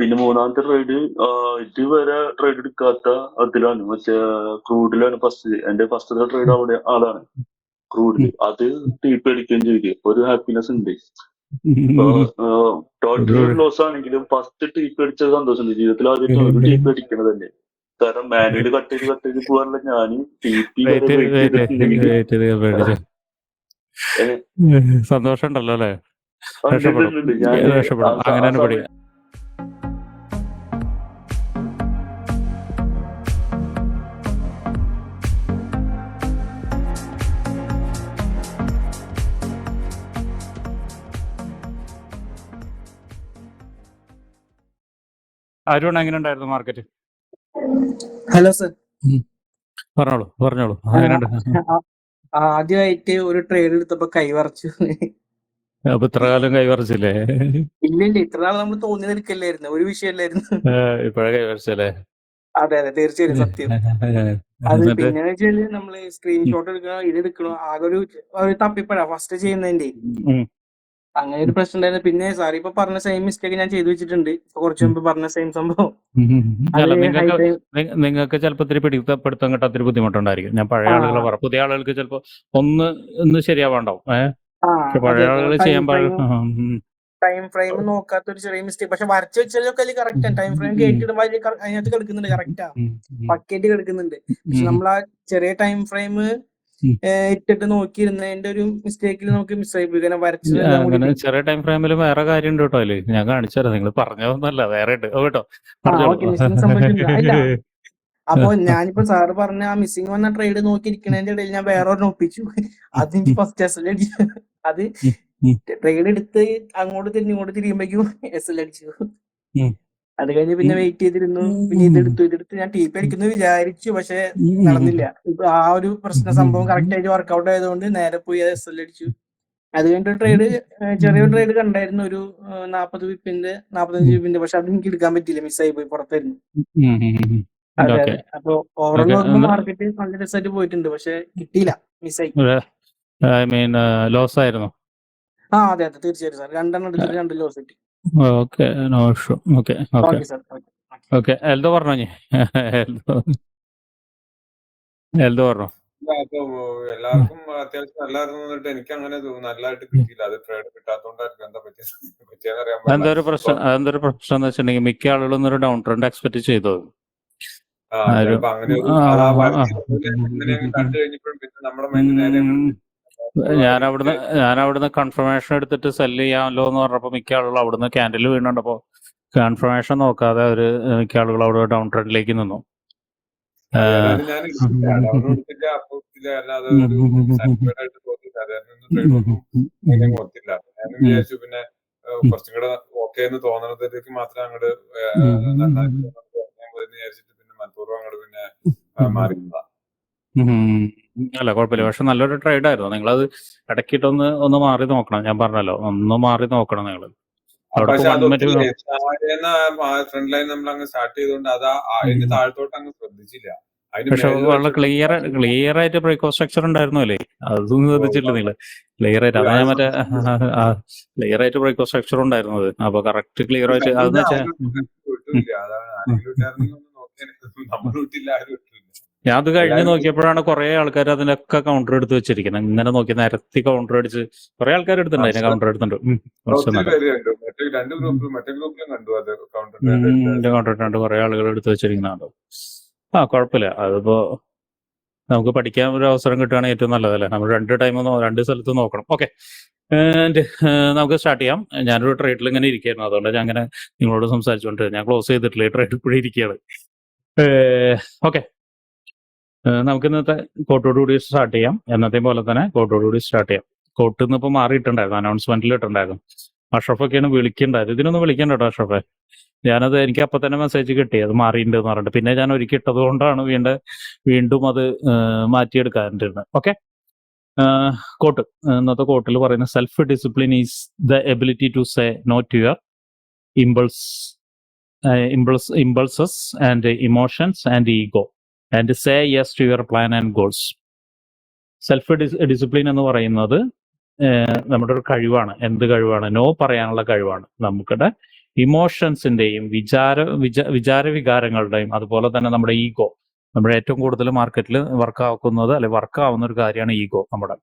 പിന്നെ മൂന്നാമത്തെ ട്രേഡ് ഇതുവരെ ട്രേഡ് എടുക്കാത്ത അതിലാണ്. മറ്റേ ക്രൂഡിലാണ് ഫസ്റ്റ് എന്റെ ഫസ്റ്റത്തെ ട്രേഡ് അവിടെ അതാണ് ക്രൂഡിൽ അത് ടീപ്പ് അടിക്കുകയും ചെയ്തു. ഒരു ഹാപ്പിനെസ് ഉണ്ട്. ടോട്ടൽ ലോസ് ആണെങ്കിലും ഫസ്റ്റ് ടീപ്പ് അടിച്ച സന്തോഷമുണ്ട് ജീവിതത്തിൽ ആദ്യം ഒരു ടീപ്പ് തന്നെ. കാരണം മാനുവൽ കട്ട് ചെയ്ത് കട്ട് ചെയ്ത് പോകാനുള്ള ഞാൻ ടീപ്പി സന്തോഷം ഉണ്ടല്ലോ അല്ലേ? അങ്ങനെ അരുൺ എങ്ങനെ ഉണ്ടായിരുന്നു മാർക്കറ്റ് ഹലോ സർ. പറഞ്ഞോളൂ പറഞ്ഞോളൂ. ആദ്യമായിട്ട് ഒരു ട്രേഡ് എടുത്തപ്പോ കൈവറച്ചു. അപ്പൊ ഇത്ര കാലം കൈവറച്ചില്ലേ? ഇല്ലില്ല ഇല്ല. ഇത്ര നാൾ നമ്മൾ തോന്നി നിൽക്കല്ലായിരുന്നു. ഒരു വിഷയമല്ലായിരുന്നു. ഇപ്പോഴേ കൈവറച്ചല്ലേ? അതെ അതെ. തീർച്ചയായും സത്യം. അത് പിന്നെ വെച്ചാൽ നമ്മൾ സ്ക്രീൻഷോട്ട് എടുക്കണോ ഇത് എടുക്കണോ. ആകെ ഒരു തപ്പിപ്പഴാ ഫസ്റ്റ് ചെയ്യുന്നതിന്റെ. അങ്ങനെ ഒരു പ്രശ്നം ഉണ്ടായിരുന്നു. പിന്നെ സാർ ഇപ്പൊ പറഞ്ഞ സെയിം മിസ്റ്റേക്ക് ഞാൻ ചെയ്തു വെച്ചിട്ടുണ്ട്. കുറച്ചു മുമ്പ് പറഞ്ഞ സെയിം സംഭവം. നിങ്ങൾക്ക് ചിലപ്പോൾ ഇത്തിരി പിടിത്തപ്പെടുത്താൻ കിട്ടാത്തൊരു ബുദ്ധിമുട്ടുണ്ടായിരിക്കും. ഞാൻ പഴയ ആളുകൾ ആളുകളെ പറ പുതിയ ആളുകൾക്ക് ചിലപ്പോൾ ഒന്ന് ഒന്ന് ശരിയാവാണ്ടാവും. ഏഹ് പഴയ ആളുകൾ ചെയ്യാൻ പാടില്ല. ടൈം ഫ്രെയിം നോക്കാത്ത ഒരു ചെറിയ മിസ്റ്റേക്ക് പക്ഷെ വരച്ച് വെച്ചാലൊക്കെ അതിൽ കറക്റ്റ് ആണ്. ടൈം ഫ്രെയിം കേട്ടിടുമ്പോ അതിൽ കറ- അതിനകത്ത് കിടക്കുന്നുണ്ട് കറക്റ്റാ പക്കേറ്റ് കിടക്കുന്നുണ്ട്. പക്ഷെ നമ്മൾ ആ ചെറിയ ടൈം ഫ്രെയിം. ഇട്ടിട്ട് നോക്കിയിരുന്നതിന്റെ ഒരു മിസ്റ്റേക്കിൽ നമുക്ക് മിസ്റ്റേക്ക് അങ്ങനെ ചെറിയ ടൈം ഫ്രെയിമിൽ വേറെ കാര്യം ഉണ്ട് കേട്ടോ അല്ലേ ഞാൻ കാണിച്ചു നിങ്ങൾ പറഞ്ഞതൊന്നല്ല വേറെ ഉണ്ട്. കേട്ടോ. അപ്പൊ ഞാനിപ്പോ സാറ് പറഞ്ഞ ആ മിസ്സിംഗ് വന്ന ട്രേഡ് നോക്കിയിരിക്കണതിന്റെ ഇടയിൽ ഞാൻ വേറെ ഒരെണ്ണം ഒപ്പിച്ചു. അത് എനിക്ക് ഫസ്റ്റ് എസ് എൽ അടിച്ചു. അത് ട്രേഡ് എടുത്ത് അങ്ങോട്ട് തിരിഞ്ഞ് ഇങ്ങോട്ട് തിരിയുമ്പോഴേക്കും എസ് എൽ അടിച്ചു. അത് കഴിഞ്ഞ് പിന്നെ വെയിറ്റ് ചെയ്തിരുന്നു. പിന്നെ ഇതെടുത്തു. ഇതെടുത്ത് ഞാൻ ടീപ്പ് അടിക്കുന്നു വിചാരിച്ചു പക്ഷെ നടന്നില്ല. ഇപ്പൊ ആ ഒരു പ്രശ്ന സംഭവം കറക്റ്റ് ആയിട്ട് വർക്ക്ഔട്ട് ആയതുകൊണ്ട് നേരെ പോയി അത് എസ് എൽ അടിച്ചു. അത് കഴിഞ്ഞിട്ട് ട്രേഡ് ചെറിയൊരു ട്രേഡ് കണ്ടായിരുന്നു. ഒരു നാപ്പത് വിപ്പിന്റെ നാപ്പത്തഞ്ച് വിപ്പിന്റെ. പക്ഷെ അത് എനിക്ക് എടുക്കാൻ പറ്റിയില്ല. മിസ്സായി പോയി പുറത്തായിരുന്നു. അതെ അപ്പൊ ഓവറോൾ നോക്കുമ്പോൾ മാർക്കറ്റ് നല്ല രസമായിട്ട് പോയിട്ടുണ്ട്. പക്ഷെ കിട്ടിയില്ല. മിസ്സായി ലോസ് ആയിരുന്നു? ആ അതെ അതെ. തീർച്ചയായിട്ടും സാർ. രണ്ടെണ്ണം എടുത്തിട്ട് രണ്ട് ലോസ് കിട്ടി. Okay no issue okay okay okay Eldho പറഞ്ഞോ എൽദോ എൽദോ പറഞ്ഞോ? എല്ലാവർക്കും അത്യാവശ്യം എല്ലാവർക്കും വന്നിട്ട് എനിക്ക് അങ്ങനെ തോന്നുന്നു. നല്ലതായിട്ട് കിട്ടിയില്ല. അത് ട്രേഡ് കിട്ടാത്തോണ്ടായിരിക്കും. എന്താ പറ്റിയത് ഒരു പ്രശ്നം അതെന്താ പ്രശ്നം എന്ന് വെച്ചിട്ടുണ്ടെങ്കിൽ മിക്ക ആളുകളും ഒരു ഡൗൺ ട്രെൻഡ് എക്സ്പെക്ട് ചെയ്തു. അങ്ങനെ കണ്ടു കഴിഞ്ഞപ്പോഴും പിന്നെ നമ്മുടെ മൈൻഡ് നേരെ ഞാൻ അവിടുന്ന് ഞാൻ അവിടുന്ന് കൺഫർമേഷൻ എടുത്തിട്ട് സെൽ ചെയ്യാമല്ലോ എന്ന് പറഞ്ഞപ്പോൾ മിക്ക ആളുകൾ അവിടുന്ന് ക്യാൻഡിൽ വീണുണ്ടപ്പോ കൺഫർമേഷൻ നോക്കാതെ അവർ മിക്ക ആളുകൾ അവിടെ ഡൗൺ ട്രെൻഡിലേക്ക് നിന്നു. പിന്നെ കുറച്ചും കൂടെ ഓക്കെ എന്ന് തോന്നണതിലേക്ക് മാത്രം അങ്ങോട്ട് വിചാരിച്ചിട്ട് പിന്നെ മനഃപൂർവം അങ്ങോട്ട് പിന്നെ മാറിയതാ. അല്ല കുഴപ്പമില്ല. പക്ഷെ നല്ലൊരു ട്രേഡ് ആയിരുന്നു. നിങ്ങൾ അത് ഇടയ്ക്കിട്ടൊന്ന് ഒന്ന് മാറി നോക്കണം. ഞാൻ പറഞ്ഞല്ലോ ഒന്ന് മാറി നോക്കണം നിങ്ങൾ ഫ്രണ്ട് ലൈൻ നമ്മൾ അങ്ങ് സ്റ്റാർട്ട് ചെയ്തുകൊണ്ട് അത് അതിന്. താഴത്തോട്ട് അങ്ങ് ശ്രദ്ധിച്ചില്ല. പക്ഷെ വളരെ ക്ലിയർ ക്ലിയർ ആയിട്ട് ബ്രേക്കോ സ്ട്രക്ചർ ഉണ്ടായിരുന്നു അല്ലേ? അതൊന്നും ശ്രദ്ധിച്ചില്ല നിങ്ങൾ ക്ലിയർ ആയിട്ട് അതാ ഞാൻ മറ്റേ ക്ലിയർ ആയിട്ട് ബ്രേക്കോ സ്ട്രക്ചർ ഉണ്ടായിരുന്നത്. അപ്പൊ കറക്റ്റ് ക്ലിയർ ആയിട്ട് അതെന്ന് വെച്ചാൽ ഞാൻ അത് കഴിഞ്ഞ് നോക്കിയപ്പോഴാണ് കുറെ ആൾക്കാർ അതിനൊക്കെ കൗണ്ടർ എടുത്ത് വെച്ചിരിക്കുന്നത്. ഇങ്ങനെ നോക്കി നിരത്തി കൗണ്ടർ അടിച്ച് കുറെ ആൾക്കാർ എടുത്തിട്ടുണ്ട്. അതിന് കൗണ്ടർ എടുത്തിട്ടുണ്ട്. കൗണ്ടർ ഇട്ടുണ്ട് കുറെ ആളുകൾ എടുത്ത് വെച്ചിരിക്കുന്നുണ്ടോ. ആ കുഴപ്പമില്ല. അതിപ്പോ നമുക്ക് പഠിക്കാൻ ഒരു അവസരം കിട്ടുകയാണെങ്കിൽ ഏറ്റവും നല്ലതല്ലേ? നമ്മൾ രണ്ട് ടൈം രണ്ട് സ്ഥലത്ത് നോക്കണം. ഓക്കെ നമുക്ക് സ്റ്റാർട്ട് ചെയ്യാം. ഞാനൊരു ട്രേഡിൽ ഇങ്ങനെ ഇരിക്കുകയായിരുന്നു. അതുകൊണ്ട് ഞാൻ അങ്ങനെ നിങ്ങളോട് സംസാരിച്ചുകൊണ്ട് ഞാൻ ക്ലോസ് ചെയ്തിട്ടില്ല ഈ ട്രേഡ് ഇപ്പോഴും ഇരിക്കുകയാണ്. ഓക്കെ നമുക്ക് ഇന്നത്തെ കോട്ടോടുകൂടി സ്റ്റാർട്ട് ചെയ്യാം. എന്നത്തെയും പോലെ തന്നെ കോട്ടോടുകൂടി സ്റ്റാർട്ട് ചെയ്യാം. കോട്ട് നിന്ന് ഇപ്പോൾ മാറിയിട്ടുണ്ടായിരുന്നു അനൗൺസ്മെന്റിൽ ഇട്ടുണ്ടായിരുന്നു അഷ്റഫൊക്കെയാണ് വിളിക്കേണ്ടത് ഇതിനൊന്നും വിളിക്കണ്ട കേട്ടോ അഷ്റഫെ. ഞാനത് എനിക്ക് അപ്പൊ തന്നെ മെസ്സേജ് കിട്ടി. അത് മാറിയിട്ടുണ്ട് എന്ന് പറഞ്ഞിട്ട്. പിന്നെ ഞാൻ ഒരുക്കി ഇട്ടത് കൊണ്ടാണ് വീണ്ടും വീണ്ടും അത് മാറ്റിയെടുക്കാറുണ്ട് ഓക്കെ കോട്ട് ഇന്നത്തെ കോട്ടിൽ പറയുന്ന self discipline is the ability to say no to your impulse impulse impulses and emotions and ego and say yes to your plan and goals self discipline എന്ന് പറയുന്നത് നമ്മുടെ ഒരു കഴിവാണ്. എന്ത് കഴിവാണ്? നോ പറയാനുള്ള കഴിവാണ്. നമുക്കിടെ ഇമോഷൻസിന്റെയും വിചാര വിച വിചാര വികാരങ്ങളുടെയും അതുപോലെ തന്നെ നമ്മുടെ ഈഗോ. നമ്മുടെ ഏറ്റവും കൂടുതൽ മാർക്കറ്റിൽ വർക്കാക്കുന്നത് അല്ലെ വർക്കാവുന്ന ഒരു കാര്യമാണ് ഈഗോ നമ്മുടെ.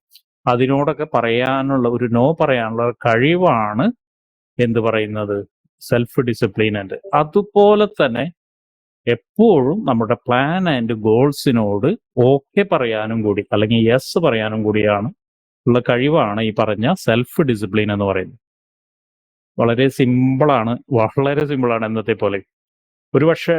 അതിനോടൊക്കെ പറയാനുള്ള ഒരു നോ പറയാനുള്ള കഴിവാണ് എന്ത് പറയുന്നത്? സെൽഫ് ഡിസിപ്ലിൻ അതുപോലെ തന്നെ എപ്പോഴും നമ്മുടെ പ്ലാൻ ആൻഡ് ഗോൾസിനോട് ഓക്കെ പറയാനും കൂടി അല്ലെങ്കിൽ യെസ് പറയാനും കൂടിയാണ് ഉള്ള കഴിവാണ് ഈ പറഞ്ഞ സെൽഫ് ഡിസിപ്ലിൻ എന്ന് പറയുന്നത്. വളരെ സിമ്പിളാണ് വളരെ സിമ്പിളാണ് എന്നത്തെ പോലെ. ഒരുപക്ഷെ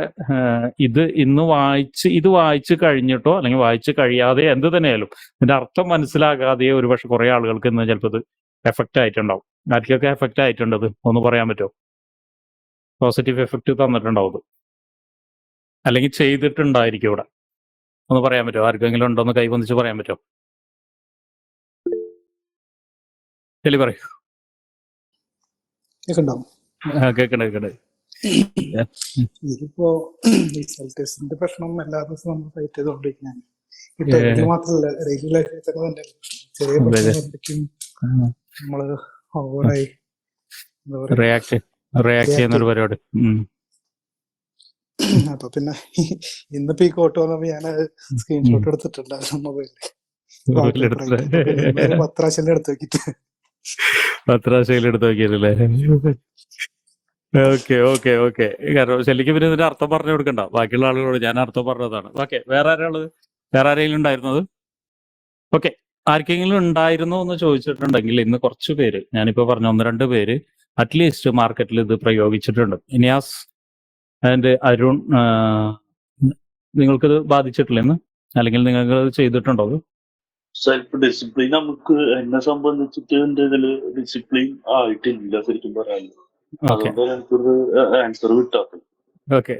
ഇത് ഇന്ന് വായിച്ച് ഇത് വായിച്ച് കഴിഞ്ഞിട്ടോ അല്ലെങ്കിൽ വായിച്ച് കഴിയാതെ എന്ത് തന്നെയായാലും ഇതിന്റെ അർത്ഥം മനസ്സിലാകാതെ ഒരുപക്ഷെ കുറെ ആളുകൾക്ക് ഇന്ന് ചിലപ്പോൾ ഇത് എഫക്റ്റ് ആയിട്ടുണ്ടാവും. ആർക്കൊക്കെ എഫക്റ്റ് ആയിട്ടുണ്ടത് ഒന്ന് പറയാൻ പറ്റുമോ? പോസിറ്റീവ് എഫക്റ്റ് തന്നിട്ടുണ്ടാവും അല്ലെങ്കിൽ ചെയ്തിട്ടുണ്ടായിരിക്കും ഇവിടെ. ഒന്ന് പറയാൻ പറ്റുമോ? ആർക്കെങ്കിലും ഉണ്ടോന്ന് കൈവന്നിച്ച് പറയാൻ പറ്റുമോ? ശരി പറയൂ. കേക്കണ്ട കേക്കണ്ട് ഇതിപ്പോ ടെസ്റ്റിന്റെ പ്രശ്നം എല്ലാ ദിവസവും നമ്മൾ ഫൈറ്റ് ചെയ്തുകൊണ്ടിരിക്കുകയാണ്. ഈ മാത്രല്ല തന്നെ തന്നെ ചെറിയ. പ്രശ്നം നമ്മൾ ഓവറായി റിയാക്ട് റിയാക്ട് ചെയ്യുന്ന ഒരു പരിപാടി. അപ്പൊ പിന്നെ ഇന്നിപ്പോ ഈ കോട്ട് വന്നപ്പോ ഞാൻ സ്ക്രീൻഷോട്ട് എടുത്തിട്ടുണ്ടായിരുന്നു മൊബൈലിൽ എടുത്തിട്ട് പത്ത് പ്രാവശ്യം എടുത്ത്. വെക്കിട്ട് പത്ത് പ്രാവശ്യം എടുത്ത് നോക്കിയല്ലേ ഓക്കെ ഓക്കെ ഓക്കെ കാരണം ശല്യക്ക് പിന്നെ ഇതിന്റെ അർത്ഥം പറഞ്ഞു കൊടുക്കണ്ട. ബാക്കിയുള്ള ആളുകളോട് ഞാൻ അർത്ഥം പറഞ്ഞതാണ്. ഓക്കെ വേറെ ആരാൾ വേറെ ആരെങ്കിലും ഉണ്ടായിരുന്നത്? ഓക്കെ ആർക്കെങ്കിലും ഉണ്ടായിരുന്നോ എന്ന് ചോദിച്ചിട്ടുണ്ടെങ്കിൽ ഇന്ന് കുറച്ച് പേര് ഞാനിപ്പോ പറഞ്ഞ ഒന്ന് രണ്ട് പേര് അറ്റ്ലീസ്റ്റ് മാർക്കറ്റിൽ ഇത് പ്രയോഗിച്ചിട്ടുണ്ട്. ഇനിയാസ് ആൻഡ് അരുൺ നിങ്ങൾക്കത് ബാധിച്ചിട്ടില്ലെന്ന് അല്ലെങ്കിൽ നിങ്ങൾക്ക് അത്? ചെയ്തിട്ടുണ്ടോ സെൽഫ് ഡിസിപ്ലിൻ നമുക്ക് എന്നെ സംബന്ധിച്ചിട്ട് എന്റെ ഇതിൽ ഡിസിപ്ലിൻ ആയിട്ടില്ല ശരിക്കും പറയാൻ. ഓക്കെ അതുകൊണ്ടാണ് എനിക്കൊരു ആൻസർ കിട്ടാത്തത് അത്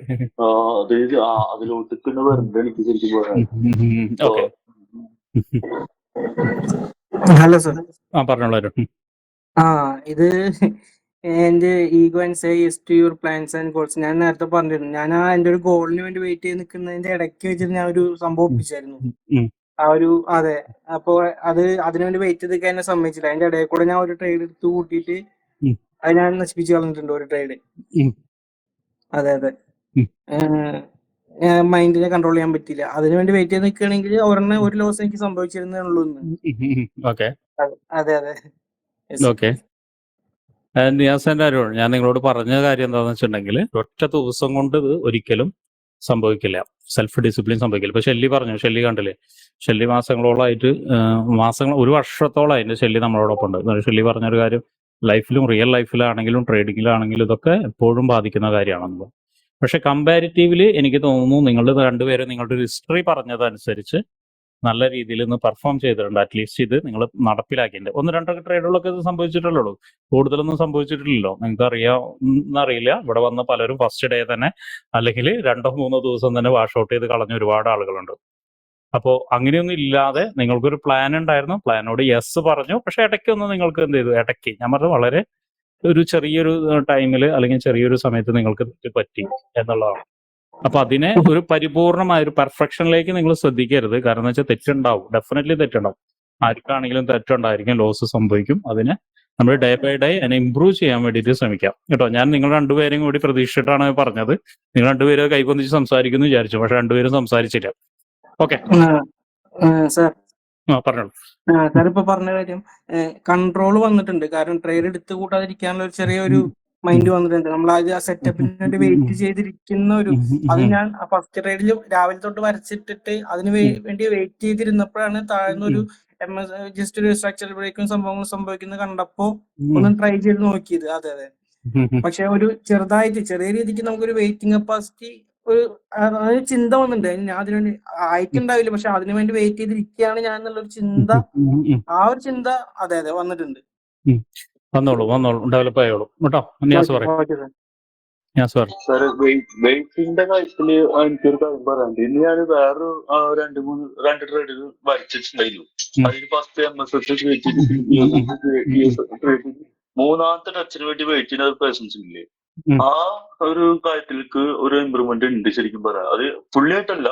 അതിലോട്ട് പിന്നെ വരണ്ട എനിക്ക് ശരിക്കും പറയാൻ. Hello sir. ആ പറഞ്ഞോളൂ ആ ഇത് എന്റെ ego and say yes to your plans and goals ഞാൻ നേരത്തെ പറഞ്ഞിരുന്നു. ഞാൻ ആ എന്റെ ഒരു ഗോളിന് വേണ്ടി വെയിറ്റ് ചെയ്ത് നിൽക്കുന്നതിന്റെ ഇടയ്ക്ക് വെച്ചിട്ട് ഞാൻ ഒരു സംഭവം ഒപ്പിച്ചായിരുന്നു. ആ ഒരു അതെ. അപ്പൊ അത് അതിനുവേണ്ടി വെയിറ്റ് ചെയ്ത് നിൽക്കാൻ എന്നെ സമ്മതിച്ചില്ല. അതിന്റെ ഇടയിൽ കൂടെ ഞാൻ ഒരു ട്രേഡ് എടുത്ത് കൂട്ടിയിട്ട്. അത് ഞാൻ നശിപ്പിച്ചു കളഞ്ഞിട്ടുണ്ട് ഒരു ട്രേഡ്. അതെ അതെ. മൈൻഡിനെ കൺട്രോൾ ചെയ്യാൻ പറ്റില്ല അതിനു വേണ്ടി വെയിറ്റ് ചെയ്ത് നിൽക്കുകയാണെങ്കിൽ ഒരെണ്ണം ഒരു ലോസ് എനിക്ക് സംഭവിച്ചിരുന്നേ ഉള്ളൂ ഇന്ന്. അതെ അതെ. Yes. കാര്യമാണ് ഞാൻ നിങ്ങളോട് പറഞ്ഞ കാര്യം എന്താണെന്ന് വെച്ചിട്ടുണ്ടെങ്കിൽ ഒറ്റ ദിവസം കൊണ്ട് ഒരിക്കലും സംഭവിക്കില്ല. സെൽഫ് ഡിസിപ്ലിൻ സംഭവിക്കില്ല. ഇപ്പൊ ഷെല്ലി പറഞ്ഞു ഷെല്ലി കണ്ടില്ലേ? ഷെല്ലി മാസങ്ങളോളായിട്ട് മാസങ്ങൾ ഒരു വർഷത്തോളം അതിന്റെ ഷെല്ലി നമ്മളോടൊപ്പം ഉണ്ട് ഷെല്ലി പറഞ്ഞൊരു കാര്യം ലൈഫിലും റിയൽ ലൈഫിലാണെങ്കിലും ട്രേഡിങ്ങിലാണെങ്കിലും ഇതൊക്കെ എപ്പോഴും ബാധിക്കുന്ന കാര്യമാണെന്നത് പക്ഷെ കമ്പാരിറ്റീവ്ലി എനിക്ക് തോന്നുന്നു നിങ്ങളുടെ രണ്ടുപേരും നിങ്ങളുടെ ഹിസ്റ്ററി പറഞ്ഞതനുസരിച്ച് നല്ല രീതിയിൽ ഇന്ന് പെർഫോം ചെയ്തിട്ടുണ്ട്. അറ്റ്ലീസ്റ്റ് ഇത് നിങ്ങൾ നടപ്പിലാക്കിയിട്ടുണ്ട്. ഒന്ന് രണ്ടൊക്കെ ട്രേഡുകളൊക്കെ ഇത് സംഭവിച്ചിട്ടുള്ളൂ. കൂടുതലൊന്നും സംഭവിച്ചിട്ടില്ലല്ലോ. നിങ്ങൾക്ക് അറിയാം എന്നറിയില്ല. ഇവിടെ വന്ന പലരും ഫസ്റ്റ് ഡേ തന്നെ അല്ലെങ്കിൽ രണ്ടോ മൂന്നോ ദിവസം തന്നെ വാഷ് ഔട്ട് ചെയ്ത് കളഞ്ഞ ഒരുപാട് ആളുകളുണ്ട്. അപ്പോൾ അങ്ങനെയൊന്നും ഇല്ലാതെ നിങ്ങൾക്കൊരു പ്ലാൻ ഉണ്ടായിരുന്നു. പ്ലാനോട് യെസ് പറഞ്ഞു. പക്ഷെ ഇടയ്ക്കൊന്ന് നിങ്ങൾക്ക് എന്ത് ചെയ്തു? ഇടയ്ക്ക്. ഞാൻ പറഞ്ഞു വളരെ ഒരു ചെറിയൊരു ടൈമിൽ അല്ലെങ്കിൽ ചെറിയൊരു സമയത്ത് നിങ്ങൾക്ക് പറ്റി എന്നുള്ളതാണ്. അപ്പൊ അതിനെ ഒരു പരിപൂർണമായ ഒരു പെർഫെക്ഷനിലേക്ക് നിങ്ങൾ ശ്രദ്ധിക്കരുത്. കാരണം എന്ന് വെച്ചാൽ തെറ്റുണ്ടാവും. ഡെഫിനറ്റ്ലി തെറ്റുണ്ടാവും. ആർക്കാണെങ്കിലും തെറ്റുണ്ടായിരിക്കും ലോസ് സംഭവിക്കും. അതിനെ നമ്മൾ ഡേ ബൈ ഡേ അതിനെ ഇമ്പ്രൂവ് ചെയ്യാൻ വേണ്ടിയിട്ട് ശ്രമിക്കാം. കേട്ടോ ഞാൻ നിങ്ങൾ രണ്ടുപേരെയും കൂടി പ്രതീക്ഷിച്ചിട്ടാണ് പറഞ്ഞത്. നിങ്ങൾ രണ്ടുപേരും കൈകൊന്നിച്ച് സംസാരിക്കുന്നു വിചാരിച്ചു പക്ഷെ രണ്ടുപേരും സംസാരിച്ചില്ല. ഓക്കെ സാർ പറഞ്ഞോളൂ. സാർ ഇപ്പൊ പറഞ്ഞ കാര്യം കൺട്രോൾ വന്നിട്ടുണ്ട്. കാരണം ട്രെയിൻ എടുത്തു കൂട്ടാതിരിക്കാനുള്ള ഒരു ചെറിയൊരു മൈൻഡ് വന്നിട്ടുണ്ട്. നമ്മൾ ആദ്യം ആ സെറ്റപ്പിന് വേണ്ടി വെയിറ്റ് ചെയ്തിരിക്കുന്ന ഒരു അത് ഞാൻ ഫസ്റ്റ് ട്രേഡിൽ രാവിലെ തൊട്ട് വരച്ചിട്ടിട്ട് അതിന് വേണ്ടി വെയിറ്റ് ചെയ്തിരുന്നപ്പോഴാണ് താഴ്ന്നൊരു എം എസ് ജസ്റ്റ് ഒരു സ്ട്രക്ചർ ബ്രേക്കും സംഭവങ്ങളും സംഭവിക്കുന്നത് കണ്ടപ്പോ ഒന്ന് ട്രൈ ചെയ്ത് നോക്കിയത്. അതെ അതെ. പക്ഷെ ഒരു ചെറുതായിട്ട് ചെറിയ രീതിക്ക് നമുക്കൊരു വെയിറ്റിംഗ് കപ്പാസിറ്റി ഒരു ആ, ചിന്ത വന്നിട്ടുണ്ട്. ഞാൻ അതിനുവേണ്ടി ആയിട്ടുണ്ടാവില്ല. പക്ഷെ അതിനു വേണ്ടി വെയിറ്റ് ചെയ്തിരിക്കുകയാണ് ഞാൻ എന്നുള്ള ഒരു ചിന്ത ആ ഒരു ചിന്ത അതെ അതെ വന്നിട്ടുണ്ട്. വന്നോളൂ വന്നോളൂ ഡെവലപ്പ് ആയോളൂ. കേട്ടോ ന്യാസ് പറയും നിയാസ് പറയും സാറ് വെയിറ്റിന്റെ കാര്യത്തിൽ എനിക്കൊരു കാര്യം പറയാനുണ്ട്. ഇന്ന് ഞാൻ വേറൊരു ആ, രണ്ട് മൂന്ന് രണ്ട് ട്രേഡിൽ വരച്ചിട്ടുണ്ടായിരുന്നു. അതിൽ ഫസ്റ്റ് എം എസ് എസ് മൂന്നാമത്തെ ടച്ചിന് വേണ്ടി വെയിറ്റ് ചെയ്യുന്ന പേഴ്സൺസ് ഇല്ലേ? ആ ഒരു കാര്യത്തിലേക്ക് ഒരു ഇമ്പ്രൂവ്മെന്റ് ഉണ്ട് ശരിക്കും പറയാം. അത് ഫുള്ളി ആയിട്ടല്ല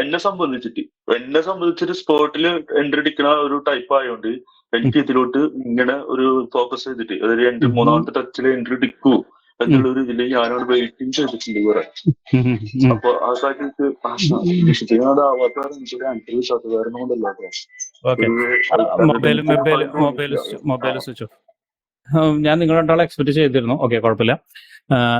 എന്നെ സംബന്ധിച്ചിട്ട്. എന്നെ സംബന്ധിച്ചിട്ട് സ്പോട്ടിൽ എൻട്രി അടിക്കുന്ന ഒരു ടൈപ്പ് ആയതുകൊണ്ട് എനിക്ക് ഇതിലോട്ട് ഇങ്ങനെ ഒരു ഫോക്കസ് ചെയ്തിട്ട് അതായത് എന്റെ മൂന്നാമത്തെ ടച്ചിൽ എൻട്രി ടിക്കൂ എന്നുള്ള ഒരു ഇതിൽ ഞാനവിടെ വെയിറ്റിംഗ് ചെയ്തിട്ടുണ്ട് കുറെ. അപ്പൊ ആ കാര്യത്തിൽ എനിക്കൊരു കൊണ്ടല്ല ഓഫ് ഞാൻ നിങ്ങൾ രണ്ടാളെ എക്സ്പെക്ട് ചെയ്തിരുന്നു. ഓക്കെ കുഴപ്പമില്ല.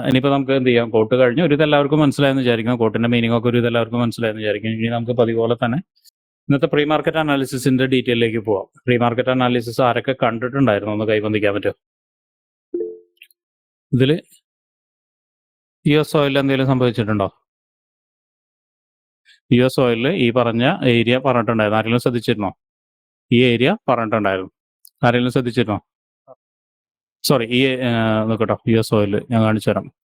ഇനിയിപ്പോൾ നമുക്ക് എന്ത് ചെയ്യാം? കോട്ട് കഴിഞ്ഞ്. ഒരു ഇതെല്ലാവർക്കും മനസ്സിലായെന്ന് വിചാരിക്കുന്നു. കോട്ടിന്റെ മീനിങ് ഒക്കെ ഒരു ഇതെല്ലാവർക്കും മനസ്സിലായെന്ന് വിചാരിക്കും ഇനി നമുക്ക് പതിപോലെ തന്നെ ഇന്നത്തെ പ്രീ മാർക്കറ്റ് അനാലിസിസിന്റെ ഡീറ്റെയിലേക്ക് പോവാം. പ്രീ മാർക്കറ്റ് അനാലിസിസ് ആരൊക്കെ കണ്ടിട്ടുണ്ടായിരുന്നു ഒന്ന് കൈബന്ധിക്കാൻ പറ്റുമോ? ഇതിൽ യു എസ് ഓയിൽ എന്തെങ്കിലും സംഭവിച്ചിട്ടുണ്ടോ? യു എസ് ഓയിലിൽ ഈ പറഞ്ഞ ഏരിയ പറഞ്ഞിട്ടുണ്ടായിരുന്നു. ആരെങ്കിലും ശ്രദ്ധിച്ചിരുന്നോ? ഈ ഏരിയ പറഞ്ഞിട്ടുണ്ടായിരുന്നു. ആരെങ്കിലും ശ്രദ്ധിച്ചിരുന്നോ? സോറി ഈ നോക്കട്ടോ. യു എസ് ഓയിൽ ഞാൻ കാണിച്ചു തരാം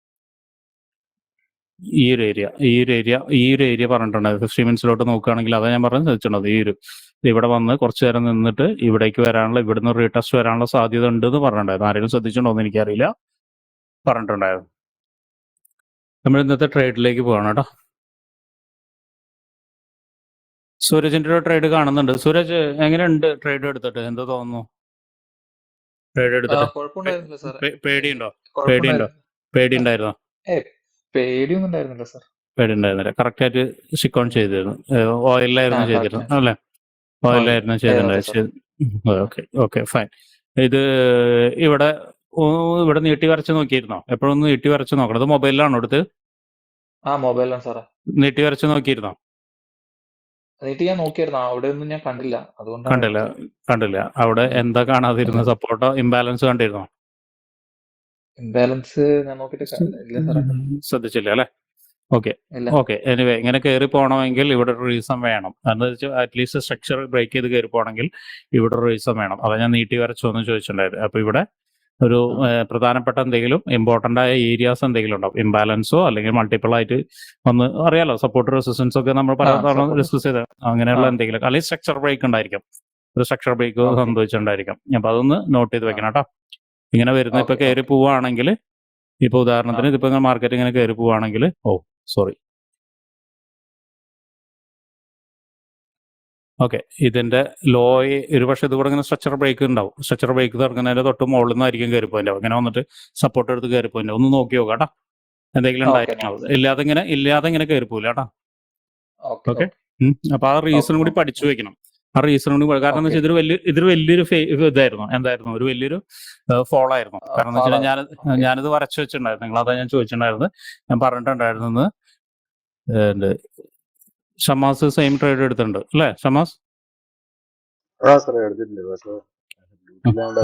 ഈ ഒരു ഏരിയ ഈ ഒരു ഏരിയ ഈ ഒരു ഏരിയ പറഞ്ഞിട്ടുണ്ട് ഫിഫ്റ്റി മിനിറ്റ്സിലോട്ട് നോക്കുകയാണെങ്കിൽ അതാ ഞാൻ പറഞ്ഞു ശ്രദ്ധിച്ചിട്ടുണ്ടോ ഈ ഒരു ഇവിടെ വന്ന് കുറച്ചു നേരം നിന്നിട്ട് ഇവിടേക്ക് വരാനുള്ള ഇവിടുന്ന് റീടെസ്റ്റ് വരാനുള്ള സാധ്യത ഉണ്ട് എന്ന് പറഞ്ഞിട്ടുണ്ടായിരുന്നു. ആരെങ്കിലും ശ്രദ്ധിച്ചിട്ടുണ്ടോ എന്ന് എനിക്കറിയില്ല. പറഞ്ഞിട്ടുണ്ടായിരുന്നു. നമ്മൾ ഇന്നത്തെ ട്രേഡിലേക്ക് പോകണം കേട്ടോ. സൂരജിന്റെ ഒരു ട്രേഡ് കാണുന്നുണ്ട്. സൂരജ് എങ്ങനെയുണ്ട് ട്രേഡ് എടുത്തിട്ട്? എന്താ തോന്നുന്നു? ട്രേഡ് എടുത്തിട്ട്? പേടിയുണ്ടോ? പേടിയുണ്ടോ? പേടി ഉണ്ടായിരുന്നോ പേടിയൊന്നും ഉണ്ടായിരുന്നില്ല സാർ പേടി ഉണ്ടായിരുന്നില്ല കറക്റ്റ് ആയിട്ട് ഓൺ ചെയ്തിരുന്നു. ഓയിലായിരുന്നു ചെയ്തിരുന്നു. അല്ലേ? ഓയിലായിരുന്നു ചെയ്തിട്ടുണ്ടായിരുന്നു ഓക്കെ ഓക്കെ ഫൈൻ ഇത് ഇവിടെ ഇവിടെ നീട്ടി വരച്ച് നോക്കിയിരുന്നോ? എപ്പോഴൊന്ന് നീട്ടി വരച്ച് നോക്കണം. ഇത് മൊബൈലിലാണോ എടുത്ത്? ആ മൊബൈലാണ് സാറേ നീട്ടി വരച്ച് നോക്കിയിരുന്നോ? എന്നിട്ട് ഞാൻ നോക്കിയായിരുന്നു അവിടെ ഒന്നും ഞാൻ കണ്ടില്ല. അതുകൊണ്ട് കണ്ടില്ല കണ്ടില്ല. അവിടെ എന്താ കാണാതിരുന്ന സപ്പോർട്ടോ ഇംബാലൻസ് കണ്ടിരുന്നോ? ഞാൻ നോക്കിയിട്ട് സാറേ. ശ്രദ്ധിച്ചില്ല അല്ലേ? ഓക്കെ. ഓക്കെ. എനിവേ ഇങ്ങനെ കയറി പോകണമെങ്കിൽ ഇവിടെ ഒരു റീസൺ വേണം. എന്ന് വെച്ചാൽ അറ്റ്ലീസ്റ്റ് സ്ട്രക്ചർ ബ്രേക്ക് ചെയ്ത് കയറി പോകണമെങ്കിൽ ഇവിടെ ഒരു റീസൺ വേണം. അതാ ഞാൻ നീട്ടി വരച്ചു എന്ന് ചോദിച്ചിട്ടുണ്ടായിരുന്നു. അപ്പൊ ഇവിടെ ഒരു പ്രധാനപ്പെട്ട എന്തെങ്കിലും ഇമ്പോർട്ടന്റ് ആയ ഏരിയാസ് എന്തെങ്കിലും ഉണ്ടാവും ഇംബാലൻസോ അല്ലെങ്കിൽ മൾട്ടിപ്പിൾ ആയിട്ട് വന്ന് അറിയാലോ? സപ്പോർട്ട് റെസിസ്റ്റൻസ് ഒക്കെ നമ്മൾ പല തവണ. ഡിസ്കസ് ചെയ്ത അങ്ങനെയുള്ള എന്തെങ്കിലും അല്ലെങ്കിൽ സ്ട്രക്ചർ ബ്രേക്ക് ഉണ്ടായിരിക്കും. ഒരു സ്ട്രക്ചർ ബ്രേക്ക് സംഭവിച്ചിട്ടുണ്ടായിരിക്കാം സംഭവിച്ചിട്ടുണ്ടായിരിക്കും അപ്പൊ അതൊന്ന് നോട്ട് ചെയ്ത് വെക്കണം കേട്ടോ. ഇങ്ങനെ വരുന്ന ഇപ്പൊ കയറി പോവുകയാണെങ്കിൽ ഇപ്പൊ ഉദാഹരണത്തിന് ഇതിപ്പോ ഇങ്ങനെ മാർക്കറ്റ് ഇങ്ങനെ കയറി പോവുകയാണെങ്കിൽ ഓ സോറി ഓക്കെ ഇതിന്റെ ലോ ഒരു പക്ഷെ ഇത് കൂടെ ഇങ്ങനെ സ്ട്രക്ചർ ബ്രേക്ക് ഉണ്ടാവും. സ്ട്രക്ചർ ബ്രേക്ക് തുടങ്ങുന്നതിന്റെ തൊട്ട് മുകളിൽ നിന്നായിരിക്കും കയറി പോയിന്റ് ഇങ്ങനെ വന്നിട്ട് സപ്പോർട്ട് എടുത്ത് കയറി പോയിന്റ് ഒന്ന് നോക്കി നോക്കാം കേട്ടോ. എന്തെങ്കിലും ഉണ്ടായിരിക്കും. ഇല്ലാതെ ഇങ്ങനെ ഇല്ലാതെ ഇങ്ങനെ കയറി പോകില്ല കേട്ടോ. ഓക്കെ അപ്പൊ ആ റീസൺ കൂടി പഠിച്ചു വെക്കണം. ആ റീസൺ കൂടി കാരണം എന്താ വെച്ചാൽ ഇതൊരു വലിയ ഇതൊരു വലിയൊരു ഇതായിരുന്നു. എന്തായിരുന്നു? ഒരു വലിയൊരു ഫോളോ ആയിരുന്നു. കാരണം എന്താ വെച്ചാൽ ഞാൻ. ഞാനിത് വരച്ചു വെച്ചിട്ടുണ്ടായിരുന്നു. നിങ്ങൾ അതാ ഞാൻ ചോദിച്ചിട്ടുണ്ടായിരുന്നു ഞാൻ പറഞ്ഞിട്ടുണ്ടായിരുന്നു എന്ത് ഷമാസ് സെയിം ട്രേഡ് എടുത്തിട്ടുണ്ട്. അല്ലേ ഷമാസ്?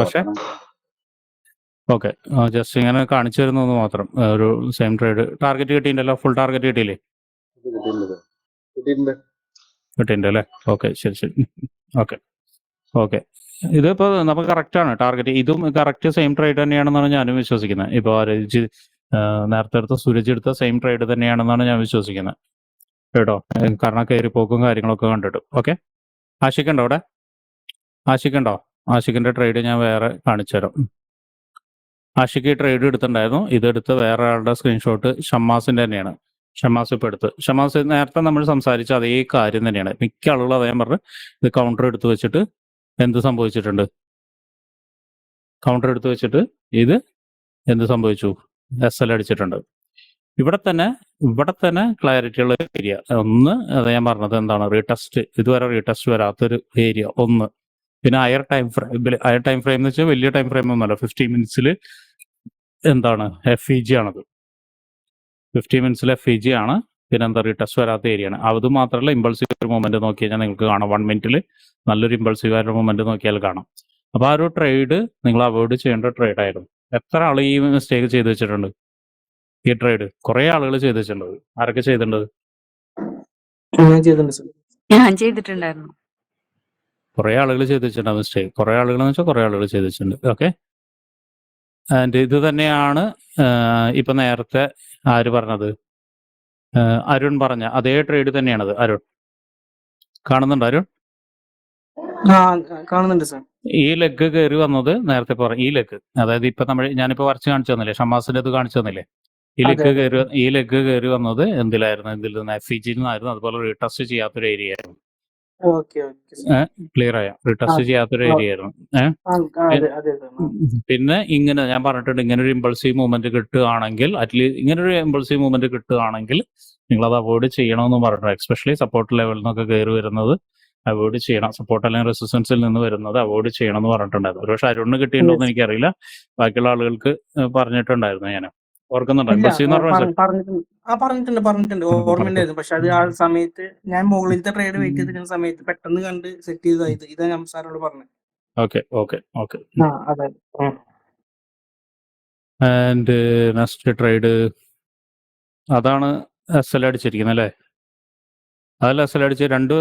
പക്ഷെ ഓക്കെ ജസ്റ്റ് ഇങ്ങനെ കാണിച്ചു തരുന്നു മാത്രം. ഒരു സെയിം ട്രേഡ് ടാർഗറ്റ് കിട്ടിയിട്ടുണ്ടല്ലോ ഫുൾ ടാർഗറ്റ് കിട്ടിയില്ലേ ഇത് കിട്ടിയിട്ടുണ്ട് സാർ കിട്ടിയിട്ടുണ്ട് കിട്ടിയിട്ടുണ്ട് അല്ലേ? ഓക്കെ ശരി ശരി. ഓക്കെ ഓക്കെ ഇതിപ്പോ നമുക്ക് ആണ്. ടാർഗറ്റ് ഇതും കറക്റ്റ് സെയിം ട്രേഡ് തന്നെയാണെന്നാണ് ഞാനും വിശ്വസിക്കുന്നത്. ആരോചിച്ച് നേരത്തെ എടുത്ത സുരജ് എടുത്ത സെയിം ട്രേഡ് തന്നെയാണെന്നാണ് ഞാൻ വിശ്വസിക്കുന്നത്. കേട്ടോ? കാരണം കയറിപ്പോക്കും കാര്യങ്ങളൊക്കെ കണ്ടിട്ട്. ഓക്കെ ആശിക്കണ്ടോ അവിടെ? ആശിക്കണ്ടോ? ആശിക്കിന്റെ ട്രേഡ് ഞാൻ വേറെ കാണിച്ചു തരാം. ആഷിക്ക് ട്രേഡ് എടുത്തിട്ടുണ്ടായിരുന്നു. ഇതെടുത്ത് വേറെ ആളുടെ സ്ക്രീൻഷോട്ട് ഷമ്മാസിന്റെ തന്നെയാണ്. ഷമാസ് ഇപ്പൊ എടുത്ത്. ഷമാസ് നേരത്തെ നമ്മൾ സംസാരിച്ച അതേ കാര്യം തന്നെയാണ്. മിക്ക ആളുകളും അതേ പറഞ്ഞ്. ഇത് കൗണ്ടർ എടുത്തു വെച്ചിട്ട് എന്ത് സംഭവിച്ചിട്ടുണ്ട്? കൗണ്ടർ എടുത്തു വെച്ചിട്ട് ഇത് എന്ത് സംഭവിച്ചു? എസ് എൽ അടിച്ചിട്ടുണ്ട്. ഇവിടെ തന്നെ ഇവിടെ തന്നെ ക്ലാരിറ്റി ഉള്ള ഏരിയ ഒന്ന് അത് ഞാൻ പറഞ്ഞത് എന്താണ്? റീടെസ്റ്റ് ഇതുവരെ റീടെസ്റ്റ് വരാത്തൊരു ഏരിയ ഒന്ന്. പിന്നെ higher time frame higher time frame എന്ന് വെച്ചാൽ വലിയ ടൈം ഫ്രെയിം ഒന്നുമല്ല. ഫിഫ്റ്റി മിനിറ്റ്സിൽ എന്താണ്? എഫ് ഇ ജി ആണത്. ഫിഫ്റ്റി മിനിറ്റ്സിലെ ഫിജി ആണ്. പിന്നെ എന്താ പറയുക ടെസ്റ്റ് വരാത്ത ഏരിയ ആണ്. അത് മാത്രമല്ല ഇമ്പൾസീവ് ഒരു മൊമെന്റ് നോക്കി കഴിഞ്ഞാൽ നിങ്ങൾക്ക് കാണാം. വൺ മിനിറ്റിൽ നല്ലൊരു ഇമ്പൾസീവ് ആയ മൊമെന്റ് നോക്കിയാൽ കാണാം. അപ്പോൾ ആ ഒരു ട്രേഡ് നിങ്ങൾ അവോയ്ഡ് ചെയ്യേണ്ട ട്രേഡ് ആയിരുന്നു. എത്ര ആൾ ഈ മിസ്റ്റേക്ക് ചെയ്തു വെച്ചിട്ടുണ്ട്? ഈ ട്രേഡ് കുറെ ആളുകൾ ചെയ്തു വെച്ചിട്ടുണ്ട്. ആരൊക്കെ ചെയ്തിട്ടുണ്ട്? ഞാൻ ചെയ്തിട്ടുണ്ട് സർ ഞാൻ ചെയ്തിട്ടുണ്ടായിരുന്നു. കുറെ ആളുകൾ ചെയ്തു വെച്ചിട്ടുണ്ട് മിസ്റ്റേക്ക് കുറെ ആളുകൾ എന്ന് വെച്ചാൽ കുറെ ആളുകൾ ചെയ്തു വെച്ചിട്ടുണ്ട്. ഓക്കെ ആൻഡ് ഇത് തന്നെയാണ് ഇപ്പൊ നേരത്തെ ആര് പറഞ്ഞത്? അരുൺ പറഞ്ഞ അതേ ട്രേഡ് തന്നെയാണത്. അരുൺ. കാണുന്നുണ്ടോ അരുൺ? കാണുന്നുണ്ട് സർ. ഈ ലെഗ് കയറി വന്നത് നേരത്തെ പറഞ്ഞു ഈ ലെഗ് അതായത് ഇപ്പൊ നമ്മൾ ഞാനിപ്പോ വരച്ച് കാണിച്ചു തന്നില്ലേ? ഷമാസിന്റെ ഇത് കാണിച്ചു തന്നില്ലേ? ഈ ലെഗ് കയറി ഈ ലെഗ് കയറി വന്നത് എന്തിലായിരുന്നു? എന്തിൽ നിന്ന് എഫ് ഇ ജിയിൽ നിന്നായിരുന്നു. അതുപോലെ റീടെസ്റ്റ് ചെയ്യാത്തൊരു ഏരിയ ആയിരുന്നു. ക്ലിയർ ആയ റീടെസ്റ്റ് ആ, ചെയ്യാത്തൊരു. ഏരിയ ആയിരുന്നു പിന്നെ ഇങ്ങനെ ഞാൻ പറഞ്ഞിട്ടുണ്ട് ഇങ്ങനെ ഒരു ഇമ്പൾസീവ് മൂവ്മെന്റ് കിട്ടുകയാണെങ്കിൽ അറ്റ്ലീസ്റ്റ് ഇങ്ങനെ ഒരു ഇമ്പൾസീവ് മൂവ്മെന്റ് കിട്ടുകയാണെങ്കിൽ നിങ്ങൾ അത് അവോയ്ഡ് ചെയ്യണമെന്ന് പറഞ്ഞിട്ടുണ്ട്. എക്സ്പെഷ്യലി സപ്പോർട്ട് ലെവലിൽ നിന്നൊക്കെ കയറി വരുന്നത് അവോയ്ഡ് ചെയ്യണം. സപ്പോർട്ട് അല്ലെങ്കിൽ റെസിസ്റ്റൻസിൽ നിന്ന് വരുന്നത് അവോയ്ഡ് ചെയ്യണം എന്ന് പറഞ്ഞിട്ടുണ്ടായിരുന്നു. ഒരു പക്ഷേ അരുണിന് കിട്ടിയിട്ടുണ്ടോ എന്ന് എനിക്കറിയില്ല. ബാക്കിയുള്ള ആളുകൾക്ക് പറഞ്ഞിട്ടുണ്ടായിരുന്നു ഞാൻ ഓർക്കുന്നുണ്ടോ? എന്ന് പറഞ്ഞിട്ടുണ്ട്. ആ പറഞ്ഞിട്ടുണ്ട് പറഞ്ഞിട്ടുണ്ട്. ഓർമ്മയുണ്ടായിരുന്നു പക്ഷെ അത് ആ സമയത്ത് ഞാൻ മുകളിലത്തെ ട്രേഡ് വെയിറ്റ് ചെയ്തിരിക്കുന്ന സമയത്ത് പെട്ടെന്ന് കണ്ട് സെറ്റ് ചെയ്തതായത് ഇതാ. ഞാൻ സാറിനോട് പറഞ്ഞത് ഓക്കെ ഓക്കെ ഓക്കെ. ആ അതെ. ആൻഡ് നെക്സ്റ്റ് ട്രേഡ് അതാണ് എസ് എൽ അടിച്ചിരിക്കുന്നത് അല്ലേ? അതല്ല എസ് എൽ അടിച്ച് രണ്ട്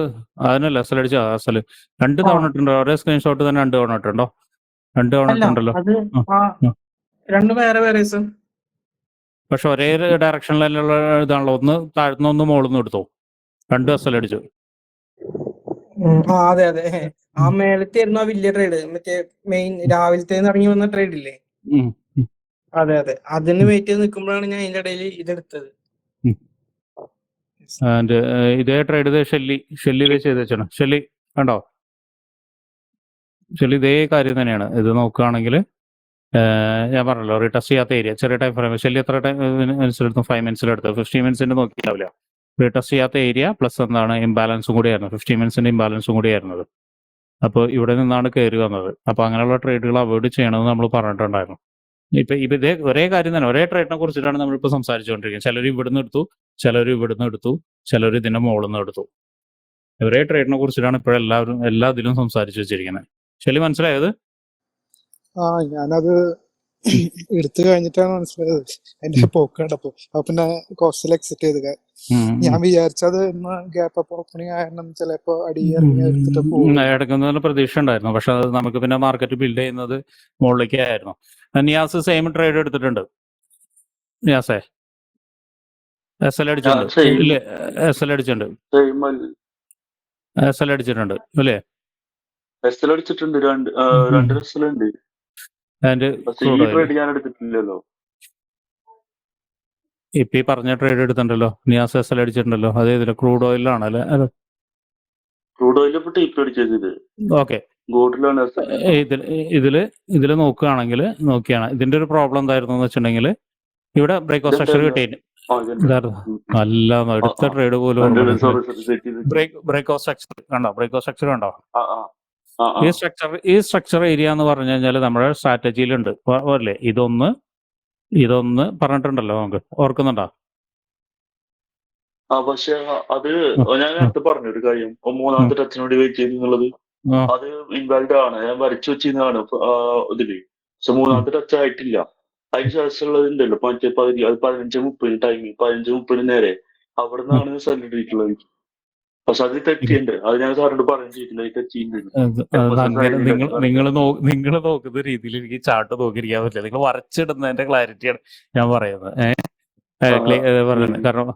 അതിനല്ല എസ് എൽ അടിച്ച എസ് എൽ രണ്ട്. തവണ ഇട്ടുണ്ടോ? ഒരേ സ്ക്രീൻഷോട്ട് തന്നെ രണ്ട് തവണ ഇട്ടുണ്ടോ? രണ്ട് തവണ ഇട്ടുണ്ടല്ലോ. രണ്ട് വേറെ വേറെ പക്ഷെ ഒരേ ഡയറക്ഷനിലുള്ള ഇതാണല്ലോ. ഒന്ന് താഴ്ന്ന ഒന്ന് മുകളിൽ നിന്ന് എടുത്തോ. രണ്ട് എസ് അടിച്ചു അതെ അതെ. ആ മേലത്തെ ആയിരുന്നു ആ വലിയ ട്രേഡ് മറ്റേ മെയിൻ രാവിലത്തെ ഇറങ്ങി വന്ന ട്രേഡ് ഇല്ലേ. അതെ അതെ. അതിന് വെയിറ്റ് ചെയ്ത് നിൽക്കുമ്പോഴാണ് ഞാൻ അതിന്റെ ഇടയിൽ ഇതെടുത്തത്. ഇതേ ട്രേഡ് ഷെല്ലി ഷെല്ലി ഇതേ ചെയ്ത് വെച്ചാണ്. ഷെല്ലി കണ്ടോ? ഷെല്ലി ഇതേ കാര്യം തന്നെയാണ്. ഇത് നോക്കുകയാണെങ്കിൽ ഞാൻ പറഞ്ഞല്ലോ റീടെസ്റ്റ് ചെയ്യാത്ത ഏരിയ ചെറിയ ടൈം ഫ്രെയിം ശല്യം എത്ര ടൈം എടുത്തു ഫൈവ് മിനിറ്റ്സിൽ എടുത്തു ഫിഫ്റ്റി മിനിറ്റ്സിന്റെ നോക്കിയിട്ടാവില്ല റീടെസ്റ്റ് ചെയ്യാത്ത ഏരിയ പ്ലസ് എന്താണ് ഇംബാലൻസും കൂടിയായിരുന്നു ഫിഫ്റ്റി മിനിറ്റ്സിന്റെ ഇംബാലൻസും കൂടിയായിരുന്നത് അപ്പോൾ ഇവിടെ നിന്നാണ് കയറി വന്നത്. അപ്പോൾ അങ്ങനെയുള്ള ട്രേഡുകൾ അവോയ്ഡ് ചെയ്യണമെന്ന് നമ്മൾ പറഞ്ഞിട്ടുണ്ടായിരുന്നു. ഇപ്പൊ ഇപ്പൊ ഇതേ ഒരേ കാര്യം തന്നെ. ഒരേ ട്രേഡിനെ കുറിച്ചിട്ടാണ് നമ്മളിപ്പോൾ സംസാരിച്ചുകൊണ്ടിരിക്കുന്നത് ചിലർ ഇവിടുന്ന് എടുത്തു ചിലർ ഇവിടുന്ന് എടുത്തു ചിലർ ഇതിന്റെ മുകളിൽ നിന്ന് എടുത്തു. ഒരേ ട്രേഡിനെ കുറിച്ചിട്ടാണ് ഇപ്പോഴെല്ലാവരും എല്ലാ ഇതിലും സംസാരിച്ചു വെച്ചിരിക്കുന്നത്. ശരി മനസ്സിലായത് ആ ഞാനത് എടുത്തു കഴിഞ്ഞിട്ടാണ് മനസ്സിലായത്. എന്റെ പോക്ക് കണ്ടപ്പോ. അപ്പൊ പിന്നെ കോസ്റ്റൽ എക്സിറ്റ് ചെയ്ത് ഞാൻ വിചാരിച്ചത് ഇന്ന് ഗ്യാപ്പ് അപ്പ് ഓപ്പണിംഗ് ആയിരുന്നു ചിലപ്പോ അടി ഇറങ്ങി എടുക്കുന്നതിന് പ്രതീക്ഷ ഉണ്ടായിരുന്നു. പക്ഷെ അത് നമുക്ക് പിന്നെ മാർക്കറ്റ് ബിൽഡ് ചെയ്യുന്നത് മുകളിലേക്ക് ആയിരുന്നു. നിയാസ് സെയിം ട്രേഡ് എടുത്തിട്ടുണ്ട്. നിയാസേ? എസ് എൽ അടിച്ചിട്ടുണ്ട്. ഇല്ലേ? എസ് എൽ അടിച്ചിട്ടുണ്ട്. സെയിം അല്ല. എസ് എൽ അടിച്ചിട്ടുണ്ട്. അല്ലേ? എസ് എൽ അടിച്ചിട്ടുണ്ട്. രണ്ട് രണ്ട് എസ് എൽ ഉണ്ട്. എടുത്തിട്ടില്ലല്ലോ. ഇപ്പൊ ഈ പറഞ്ഞ ട്രേഡ് എടുത്തിട്ടുണ്ടല്ലോ. നിയാസ് എസ് എൽ അടിച്ചിട്ടുണ്ടല്ലോ. അത് ഇതിൽ ക്രൂഡ് ഓയിലാണ് അല്ലെ? ക്രൂഡ് ഓയിൽ ടീപ്പ് അടിച്ചത് ഓക്കെ ഇതിൽ ഇതിൽ ഇതിൽ നോക്കുകയാണെങ്കിൽ നോക്കിയാണ്. ഇതിന്റെ ഒരു പ്രോബ്ലം എന്തായിരുന്നു എന്ന് വെച്ചിട്ടുണ്ടെങ്കിൽ ഇവിടെ ബ്രേക്ക് ഓഫ് സ്ട്രക്ചർ ഇതെന്താ? നല്ല ആ. ട്രേഡ് പോലും. ബ്രേക്ക് ബ്രേക്ക് ഓഫ് സ്ട്രക്ചർ കണ്ടോ? ബ്രേക്ക് ഓഫ് സ്ട്രക്ചർ കണ്ടോ. ഈ സ്ട്രക്ചർ ഈ സ്ട്രക്ചർ ഏരിയ എന്ന് പറഞ്ഞു കഴിഞ്ഞാൽ നമ്മുടെ സ്ട്രാറ്റജിയിലുണ്ട് അല്ലേ ഇതൊന്ന് ഇതൊന്ന് പറഞ്ഞിട്ടുണ്ടല്ലോ നമുക്ക്. ഓർക്കുന്നുണ്ടോ? ആ പക്ഷെ അത് ഞാൻ നേരത്തെ പറഞ്ഞു ഒരു കാര്യം മൂന്നാമത്തെ ടച്ചിനോട് വെയിറ്റ് ചെയ്ത് എന്നുള്ളത് അത് ഇൻവാലിഡ് ആണ്. ഞാൻ വരച്ചു വെച്ചിരുന്നതാണ്. ഇതിൽ. പക്ഷെ മൂന്നാമത്തെ ടച്ച് ആയിട്ടില്ല. അതിന് ശേഷമുള്ളത് ഉണ്ടല്ലോ മറ്റേ പതിനഞ്ച് മുപ്പതിന് ടൈമിങ് പതിനഞ്ച് മുപ്പതിന് നേരെ. അവിടെ നിന്നാണ് സല്ലിട്ടിട്ടുള്ളത് പക്ഷെ അത് തെറ്റിയുണ്ട് അത് ഞാൻ സാറിനോട് ചെയ്തില്ല നിങ്ങൾ നിങ്ങൾ നിങ്ങൾ നോക്കുന്ന രീതിയിൽ എനിക്ക് ചാട്ട് നോക്കിയിരിക്കാൻ പറ്റില്ല. നിങ്ങൾ വരച്ചിടുന്നതിന്റെ ക്ലാരിറ്റിയാണ് ഞാൻ പറയുന്നത്. ഏഹ് പറയുന്നത് കാരണം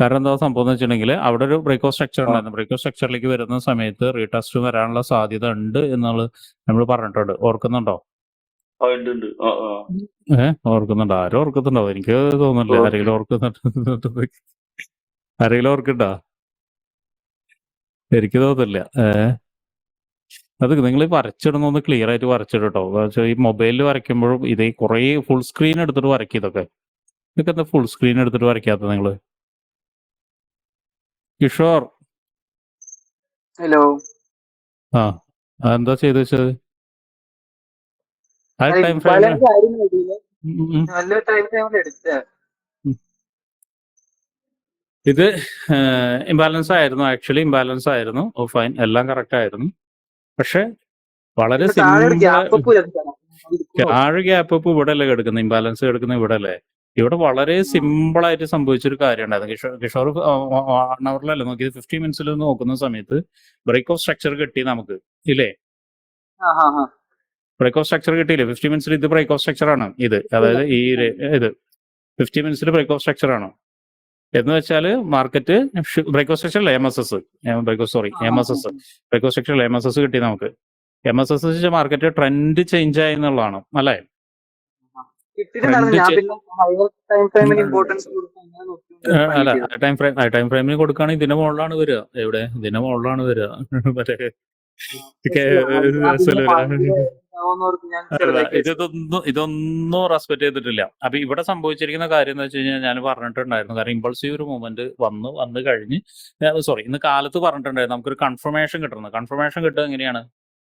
കാരണം എന്താ സംഭവം എന്ന് വെച്ചിട്ടുണ്ടെങ്കിൽ അവിടെ ഒരു ബ്രേക്ക് ഓഫ് സ്ട്രക്ചർ ഉണ്ടായിരുന്നു. ബ്രേക്ക് ഓഫ് സ്ട്രക്ചറിലേക്ക് വരുന്ന സമയത്ത് റീടെസ്റ്റ് വരാനുള്ള സാധ്യത ഉണ്ട് എന്നുള്ളത് നമ്മൾ പറഞ്ഞിട്ടുണ്ട്. ഓർക്കുന്നുണ്ടോ? ഏഹ് ഓർക്കുന്നുണ്ടോ? ആരും ഓർക്കുന്നുണ്ടോ എനിക്ക് തോന്നുന്നില്ല. ആരെങ്കിലും ഓർക്കുന്നുണ്ടോ. ആരെങ്കിലും ഓർക്കണ്ടോ എനിക്ക് തോന്നുന്നില്ല ഏഹ് അത് നിങ്ങൾ വരച്ചിടുന്നൊന്ന് ക്ലിയർ ആയിട്ട് വരച്ചിട്ടോ ഈ മൊബൈലിൽ വരയ്ക്കുമ്പോഴും ഇത് കുറേ ഫുൾ സ്ക്രീൻ എടുത്തിട്ട് വരയ്ക്കും ഇതൊക്കെ. ഇതൊക്കെ എന്താ ഫുൾ സ്ക്രീൻ എടുത്തിട്ട് വരയ്ക്കാത്ത നിങ്ങൾ കിഷോർ. ഹലോ ആ എന്താ ചെയ്തു വെച്ചത്? ആ ടൈം ഫ്രെയിം നല്ല ടൈം ഫ്രെയിമിൽ എടുത്ത ഇത് ഇംബാലൻസ് ആയിരുന്നു. ആക്ച്വലി ഇംബാലൻസ് ആയിരുന്നു. ഓ ഫൈൻ എല്ലാം കറക്റ്റ് ആയിരുന്നു. പക്ഷെ വളരെ താഴെ ഗ്യാപ്പ് അപ്പ് ഇവിടെ അല്ലേ കിടക്കുന്നത് ഇംബാലൻസ് കിടക്കുന്നത് ഇവിടെ അല്ലേ ഇവിടെ വളരെ സിമ്പിൾ ആയിട്ട് സംഭവിച്ചൊരു കാര്യം ഉണ്ടായിരുന്നു കിഷോർ കിഷോർ വൺ അവറിലല്ലേ നോക്കിയത് ഫിഫ്റ്റി മിനിറ്റ്സിൽ നോക്കുന്ന സമയത്ത് ബ്രേക്ക് ഓഫ് സ്ട്രക്ചർ കിട്ടി നമുക്ക്. ഇല്ലേ? ബ്രേക്ക് ഓഫ് സ്ട്രക്ചർ കിട്ടിയില്ലേ? ഫിഫ്റ്റി മിനിറ്റ്സിൽ ഇത് ബ്രേക്ക് ഓഫ് സ്ട്രക്ചർ ആണ്. ഇത്. അതായത് ഈ ഇത്. ഫിഫ്റ്റി മിനിറ്റ്സിൽ ബ്രേക്ക് ഓഫ് സ്ട്രക്ചർ ആണ്? എന്ന് വെച്ചാൽ മാർക്കറ്റ് ബ്രേക്ക് അല്ല M S S ബ്രേക്കോ sorry M S S break structure M S S കിട്ടി നമുക്ക്. M S S market trend change ആയി എന്നുള്ളതാണ് അല്ലേ? അല്ല ടൈം ഫ്രെയിം ടൈം ഫ്രെയിമിന് കൊടുക്കുകയാണെങ്കിൽ ഇതിന്റെ മുകളിലാണ് വരിക. എവിടെ? ഇതിന്റെ മുകളിലാണ് വരിക. മറ്റേ ഇതൊന്നും ഇതൊന്നും റെസ്പെക്ട് ചെയ്തിട്ടില്ല. അപ്പൊ ഇവിടെ സംഭവിച്ചിരിക്കുന്ന കാര്യം എന്ന് വെച്ച് കഴിഞ്ഞാൽ ഞാൻ പറഞ്ഞിട്ടുണ്ടായിരുന്നു. കാരണം ഇമ്പൾസീവ് ഒരു മൂവ്മെന്റ് വന്നു വന്നു കഴിഞ്ഞ് സോറി ഇന്ന് കാലത്ത് പറഞ്ഞിട്ടുണ്ടായിരുന്നു. നമുക്കൊരു കൺഫർമേഷൻ കിട്ടുന്നു കൺഫർമേഷൻ കിട്ടുക എങ്ങനെയാണ്?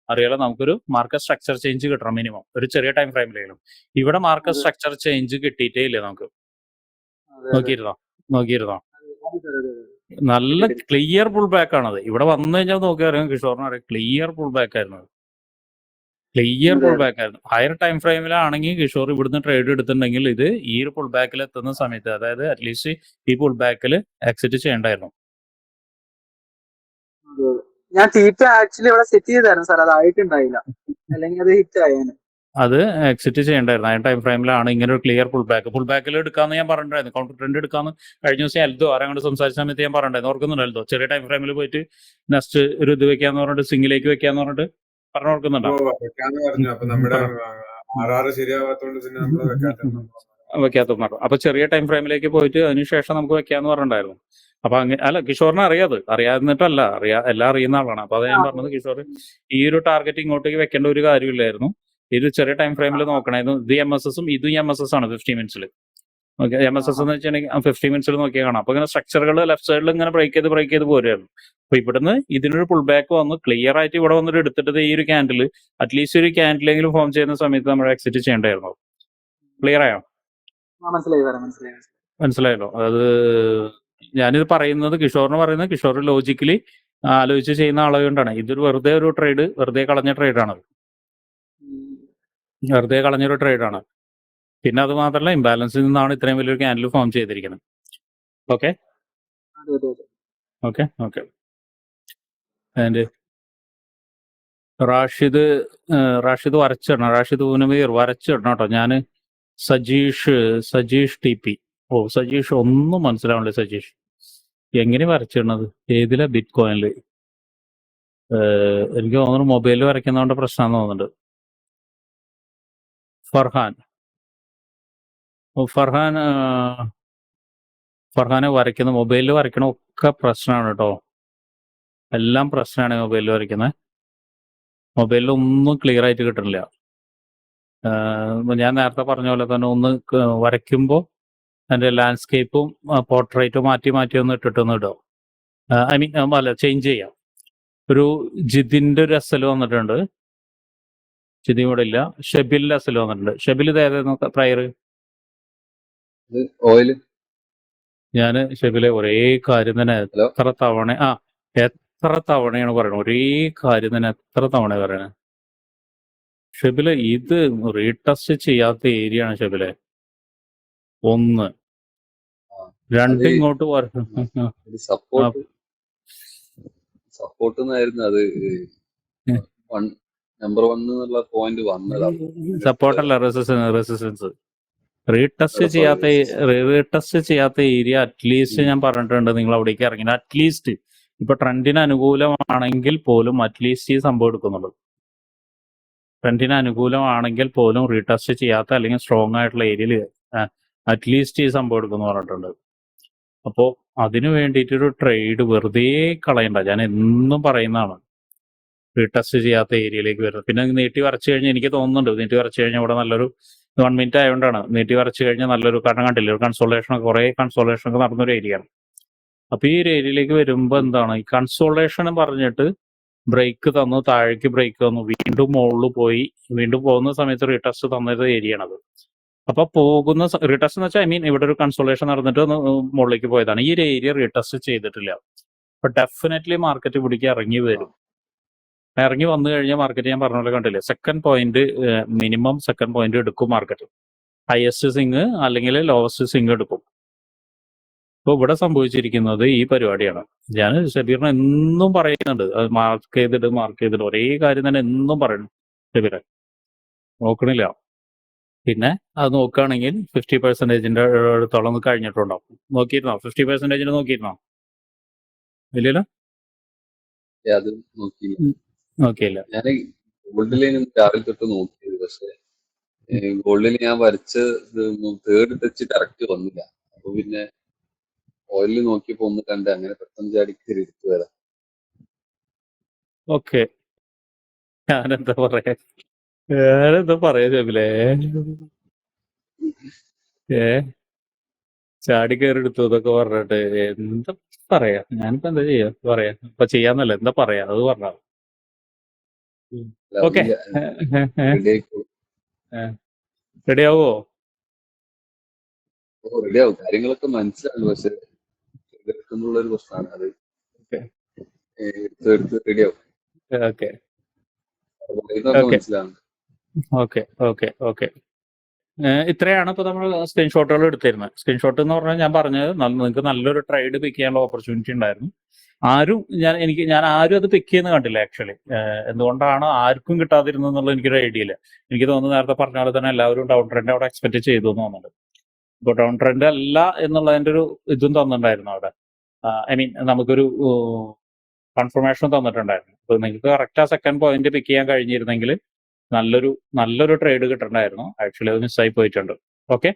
അറിയാലോ നമുക്കൊരു മാർക്കറ്റ് സ്ട്രക്ചർ ചേഞ്ച് കിട്ടണം മിനിമം ഒരു ചെറിയ ടൈം ഫ്രെയിമിലെങ്കിലും ഇവിടെ മാർക്കറ്റ് സ്ട്രക്ചർ ചേഞ്ച് കിട്ടിയിട്ടേ ഇല്ല നമുക്ക്. നോക്കിയിരുന്നോ? നോക്കിയിരുന്നോ. നല്ല ക്ലിയർ പുൾ ബാക്ക് ആണത്. ഇവിടെ വന്നു കഴിഞ്ഞാൽ നോക്കിയാൽ അറിയാം കിഷോറിന് അറിയാം ക്ലിയർ പുൾ ബാക്ക് ആയിരുന്നു. Clear pull. ബാക്ക് ആയിരുന്നു. ഹയർ ടൈം ഫ്രെയിമിലാണെങ്കിൽ കിഷോർ ഇവിടുന്ന് ട്രേഡ് എടുത്തിട്ടുണ്ടെങ്കിൽ ഇത് ഈ ഒരു പുൾ ബാക്കിൽ എത്തുന്ന സമയത്ത് അതായത് അറ്റ്ലീസ്റ്റ് ഈ പുൾ ബാക്കിൽ എക്സിറ്റ് ചെയ്യണ്ടായിരുന്നു. ഞാൻ തീറ്റ ആക്ച്വലി ഇവിടെ സെറ്റ് ചെയ്തായിരുന്നു സാർ അത് ആയിട്ടുണ്ടായില്ല. അല്ലെങ്കിൽ അത് ഹിറ്റ് ആയേനെ. അത് എക്സിറ്റ് ചെയ്യണ്ടായിരുന്നു. ആ ടൈം ഫ്രെയിമിലാണ് ഇങ്ങനെ ഒരു ക്ലിയർ പുൾ ബാക്ക് പുൾ ബാക്കിൽ എടുക്കാന്ന് ഞാൻ പറഞ്ഞിട്ടുണ്ടായിരുന്നു. കൗണ്ടർ ട്രെൻഡ് എടുക്കാന്ന് കഴിഞ്ഞ ദിവസം എൽദോ ആരെ കൊണ്ട് സംസാരിച്ച സമയത്ത് ഞാൻ പറഞ്ഞിട്ടുണ്ടായിരുന്നു. ഓർക്കുന്നുണ്ടോ എൽദോ? ചെറിയ ടൈം ഫ്രെയിമിൽ പോയിട്ട് നെക്സ്റ്റ് ഒരു ഇത് വെക്കാന്ന് പറഞ്ഞിട്ട് സിംഗിലേക്ക് വെക്കാന്ന് പറഞ്ഞിട്ട്. പറഞ്ഞു വെക്കാന്ന് പറഞ്ഞു. അപ്പൊ നമ്മുടെ ആറാറ് ശരിയാവാത്തോണ്ട് പിന്നെ നമ്മൾ വെക്കാത്ത വെക്കാത്ത പറഞ്ഞു അപ്പൊ ചെറിയ ടൈം ഫ്രെയിമിലേക്ക് പോയിട്ട് അതിനുശേഷം നമുക്ക് വെക്കാന്ന് പറഞ്ഞിട്ടുണ്ടായിരുന്നു. അപ്പൊ അങ്ങ അല്ല കിഷോറിനെ അറിയാത്. അറിയാതിട്ടല്ല അറിയാ എല്ലാം അറിയുന്ന ആളാണ്. അപ്പൊ അത് ഞാൻ പറഞ്ഞത് കിഷോർ ഈ ഒരു ടാർഗറ്റ് ഇങ്ങോട്ടേക്ക് വെക്കേണ്ട ഒരു കാര്യമില്ലായിരുന്നു. ഇത് ചെറിയ ടൈം ഫ്രെയിമിൽ നോക്കണായിരുന്നു. ഇത് എം എസ് എസും ഇതും എം എസ് എസ് ആണ് ഫിഫ്റ്റി മിനിറ്റ്സിൽ ഓക്കെ എം എസ് എസ് എന്ന് വെച്ചിട്ടുണ്ടെങ്കിൽ ഫിഫ്റ്റി മിനിറ്റ്സിൽ നോക്കിയാൽ കാണാം. അപ്പൊ ഇങ്ങനെ സ്ട്രക്ചറുകൾ ലെഫ്റ്റ് സൈഡിൽ ഇങ്ങനെ ബ്രേക്ക് ചെയ്ത് ബ്രേക്ക് ചെയ്ത് പോരുമായിരുന്നു അപ്പൊ ഇവിടുന്ന് ഇതിനൊരു പുൾ ബാക്ക് വന്നു. ക്ലിയർ ആയിട്ട് ഇവിടെ വന്നിട്ട് എടുത്തിട്ട് ഈ ഒരു ക്യാൻഡിൽ അറ്റ്ലീസ്റ്റ് ഒരു ക്യാൻഡിലെങ്കിലും ഫോം ചെയ്യുന്ന സമയത്ത് നമ്മൾ എക്സിറ്റ് ചെയ്യേണ്ടായിരുന്നു ക്ലിയർ ആയോ. മനസ്സിലായല്ലോ. അത് ഞാനിത് പറയുന്നത് കിഷോറിന് പറയുന്നത് കിഷോർ ലോജിക്കലി ആലോചിച്ച് ചെയ്യുന്ന ആളുകൊണ്ടാണ് ഇതൊരു വെറുതെ ഒരു ട്രേഡ് വെറുതെ കളഞ്ഞ ട്രേഡാണ്. വെറുതെ കളഞ്ഞൊരു ട്രേഡാണ് പിന്നെ അത് മാത്രമല്ല ഇംബാലൻസിൽ നിന്നാണ് ഇത്രയും വലിയൊരു ക്യാൻഡിൽ ഫോം ചെയ്തിരിക്കുന്നത്. Okay okay okay and Rashid Rashid വരച്ചിടണം. Rashid പൂനമീർ വരച്ചിടണം കേട്ടോ. ഞാൻ Sajeesh Sajeesh T P O Sajeesh ഒന്നും മനസ്സിലാവണില്ല സജീഷ്. എങ്ങനെ വരച്ചിടണത്? ഏതിലാ ബിറ്റ് കോയിനിൽ എനിക്ക് തോന്നുന്നു മൊബൈലിൽ വരയ്ക്കുന്നതുകൊണ്ട് പ്രശ്നമാണെന്ന് തോന്നുന്നുണ്ട്. ഫർഹാൻ. ഫർഹാൻ ഫർഹാനെ വരയ്ക്കുന്ന മൊബൈലിൽ വരയ്ക്കണ ഒക്കെ പ്രശ്നമാണ് കേട്ടോ എല്ലാം പ്രശ്നമാണ് മൊബൈലിൽ വരയ്ക്കുന്നത് മൊബൈലിൽ ഒന്നും ക്ലിയർ ആയിട്ട് കിട്ടണില്ല ഞാൻ നേരത്തെ പറഞ്ഞ പോലെ തന്നെ ഒന്ന് വരയ്ക്കുമ്പോൾ അതിന്റെ ലാൻഡ്സ്കേപ്പും പോർട്രേറ്റും മാറ്റി മാറ്റി ഒന്ന് ഇട്ടിട്ടൊന്ന് ഇടുക. ഐ മീൻ അല്ല ചേഞ്ച് ചെയ്യാം. ഒരു ജിതിന്റെ ഒരു എസ് വന്നിട്ടുണ്ട്. ജിതിൻ ഇവിടെ ഇല്ല. ഷെബിലിന്റെ എസ് വന്നിട്ടുണ്ട്. ഷെബിൽ ഇത് ഏതായിരുന്നു പ്രയർ ഇത് ഓയിൽ ഞാൻ ഷെബിലെ ഒരേ കാര്യം തന്നെ എത്ര തവണ ആ എത്ര തവണയാണ് പറയുന്നത് ഒരേ കാര്യം തന്നെ എത്ര തവണ പറയണത് ഷെബിലെ ഇത് റീടെസ്റ്റ് ചെയ്യാത്ത ഏരിയ ആണ് ഷെബിലെ. ഒന്ന്. രണ്ട് ഇങ്ങോട്ട് സപ്പോർട്ട് സപ്പോർട്ട് അത് നമ്പർ വൺ എന്നുള്ള പോയിന്റ് വന്നതാണ് സപ്പോർട്ടല്ല റെസിസ്റ്റൻസ് റെസിസ്റ്റൻസ് റീടെസ്റ്റ് ചെയ്യാത്ത. റീടെസ്റ്റ് ചെയ്യാത്ത ഏരിയ അറ്റ്ലീസ്റ്റ് ഞാൻ പറഞ്ഞിട്ടുണ്ട് നിങ്ങൾ അവിടേക്ക് ഇറങ്ങി അറ്റ്ലീസ്റ്റ് ഇപ്പൊ ട്രെൻഡിന് അനുകൂലമാണെങ്കിൽ പോലും അറ്റ്ലീസ്റ്റ് ഈ സംഭവം എടുക്കുന്നുള്ളൂ. ട്രെൻഡിന് അനുകൂലമാണെങ്കിൽ പോലും റീടെസ്റ്റ് ചെയ്യാത്ത അല്ലെങ്കിൽ സ്ട്രോങ് ആയിട്ടുള്ള ഏരിയയിൽ അറ്റ്ലീസ്റ്റ് ഈ സംഭവം എടുക്കുന്നു പറഞ്ഞിട്ടുണ്ട്. അപ്പോ അതിനു വേണ്ടിയിട്ടൊരു ട്രേഡ് വെറുതെ കളയണ്ട. ഞാൻ എന്നും പറയുന്നതാണ്. റീടെസ്റ്റ് ചെയ്യാത്ത ഏരിയയിലേക്ക് വരുന്നത് പിന്നെ നീട്ടി വരച്ചു കഴിഞ്ഞാൽ എനിക്ക് തോന്നുന്നുണ്ട്. നീട്ടി വരച്ചു കഴിഞ്ഞാൽ ഇവിടെ നല്ലൊരു വൺ മിനിറ്റ് ആയതുകൊണ്ടാണ് നീട്ടി വരച്ചു കഴിഞ്ഞാൽ നല്ലൊരു കാരണം കണ്ടില്ല? ഒരു കൺസോളേഷൻ കുറേ കൺസോളേഷൻ ഒക്കെ നടന്നൊരു ഏരിയയാണ് അപ്പൊ ഈ ഒരു ഏരിയയിലേക്ക് വരുമ്പോൾ എന്താണ്? ഈ കൺസോളേഷൻ പറഞ്ഞിട്ട് ബ്രേക്ക് തന്നു താഴേക്ക് ബ്രേക്ക് തന്നു. വീണ്ടും മുകളിൽ പോയി വീണ്ടും പോകുന്ന സമയത്ത് റീടെസ്റ്റ് തന്നൊരു ആണത് അപ്പൊ പോകുന്ന റീടെസ്റ്റ് എന്ന് വെച്ചാൽ ഐ മീൻ ഇവിടെ ഒരു കൺസോളേഷൻ നടന്നിട്ട് മുകളിലേക്ക് പോയതാണ്. ഈ ഒരു ഏരിയ റീടെസ്റ്റ് ചെയ്തിട്ടില്ല. അപ്പൊ ഡെഫിനറ്റ്ലി മാർക്കറ്റ് ഇവിടേക്ക് ഇറങ്ങി വരും. ഇറങ്ങി വന്നു കഴിഞ്ഞാൽ മാർക്കറ്റ് ഞാൻ പറഞ്ഞ പോലെ കണ്ടില്ലേ? Second point minimum second point എടുക്കും മാർക്കറ്റ് ഹയസ്റ്റ് സിങ് അല്ലെങ്കിൽ ലോവസ്റ്റ് സിങ് എടുക്കും. ഇപ്പോൾ ഇവിടെ സംഭവിച്ചിരിക്കുന്നത് ഈ പരിപാടിയാണ്. ഞാൻ ഷബീറിനെ എന്നും പറയുന്നുണ്ട്. അത് മാർക്ക് ചെയ്തിട്ട് മാർക്ക് ചെയ്തിട്ട് ഒരേ കാര്യം തന്നെ എന്നും പറയുന്നു ഷബീറെ. നോക്കണില്ല. പിന്നെ അത് നോക്കുകയാണെങ്കിൽ ഫിഫ്റ്റി പെർസെന്റേജിന്റെ അടുത്തോളം കഴിഞ്ഞിട്ടുണ്ടാവും. നോക്കിയിരുന്നോ? ഫിഫ്റ്റി പെർസെന്റേജിന് നോക്കിയിരുന്നോ? ഇല്ലല്ലോ ഞാൻ ലൈൻ രാവിലെ തൊട്ട് നോക്കിയത്. പക്ഷെ ഗോൾഡിൽ ഞാൻ വരച്ച തേർഡ് ടച്ച് കറക്റ്റ് വന്നില്ല. അപ്പൊ പിന്നെ ഓയിൽ നോക്കിയപ്പോ ഒന്ന് കണ്ട് അങ്ങനെ പെട്ടെന്ന് ചാടി കേറി എടുത്തു വരാം. ഓക്കെ. ഞാനെന്താ പറയാ? ഞാനെന്താ പറയാ ജബിലേ? ഏ? ചാടി കയറി എടുത്തു എന്നൊക്കെ പറഞ്ഞിട്ട് എന്താ പറയാ? ഞാനിപ്പോ എന്താ ചെയ്യാ? പറയാ. ഇപ്പൊ ചെയ്യാന്നല്ല എന്താ പറയാ? അത് പറഞ്ഞ ഓക്കെ. റെഡി ആയിക്കോളും റെഡി ആവോ? കാര്യങ്ങളൊക്കെ മനസ്സിലാവും പക്ഷെ എടുക്കുന്നുള്ള ഒരു പ്രശ്നമാണ് അത്. എടുത്ത് എടുത്ത് റെഡി ആവും. ഓക്കെ. മനസ്സിലാവും ഓക്കെ. ഓക്കെ ഓക്കെ ഇത്രയാണ് ഇപ്പൊ നമ്മൾ സ്ക്രീൻഷോട്ടുകൾ എടുത്തിരുന്നത്. സ്ക്രീൻഷോട്ട് എന്ന് പറഞ്ഞാൽ ഞാൻ പറഞ്ഞത് നിങ്ങൾക്ക് നല്ലൊരു ട്രേഡ് പിക്ക് ചെയ്യാനുള്ള ഓപ്പർച്യൂണിറ്റി ഉണ്ടായിരുന്നു. ആരും ഞാൻ എനിക്ക് ഞാൻ ആരും അത് പിക്ക് ചെയ്യുന്ന കണ്ടില്ല ആക്ച്വലി എന്തുകൊണ്ടാണ് ആർക്കും കിട്ടാതിരുന്നത് എന്നുള്ള എനിക്കൊരു ഐഡിയ ഇല്ല. എനിക്ക് തോന്നുന്നു നേരത്തെ പറഞ്ഞ പോലെ തന്നെ എല്ലാവരും ഡൗൺ ട്രെൻഡ് അവിടെ എക്സ്പെക്ട് ചെയ്തു എന്ന് തോന്നുന്നുണ്ട്. ഇപ്പോൾ ഡൗൺ ട്രെൻഡ് അല്ല എന്നുള്ളതിന്റെ ഒരു ഇതും തന്നിട്ടുണ്ടായിരുന്നു അവിടെ. ഐ മീൻ നമുക്കൊരു കൺഫർമേഷൻ തന്നിട്ടുണ്ടായിരുന്നു. അപ്പോൾ നിങ്ങൾക്ക് കറക്റ്റ് ആ സെക്കൻഡ് പോയിന്റ് പിക്ക് ചെയ്യാൻ കഴിഞ്ഞിരുന്നെങ്കിൽ നല്ലൊരു നല്ലൊരു ട്രേഡ് കിട്ടണ്ടായിരുന്നു. ആക്ച്വലി അത് മിസ്സായി പോയിട്ടുണ്ട്. ഓക്കെ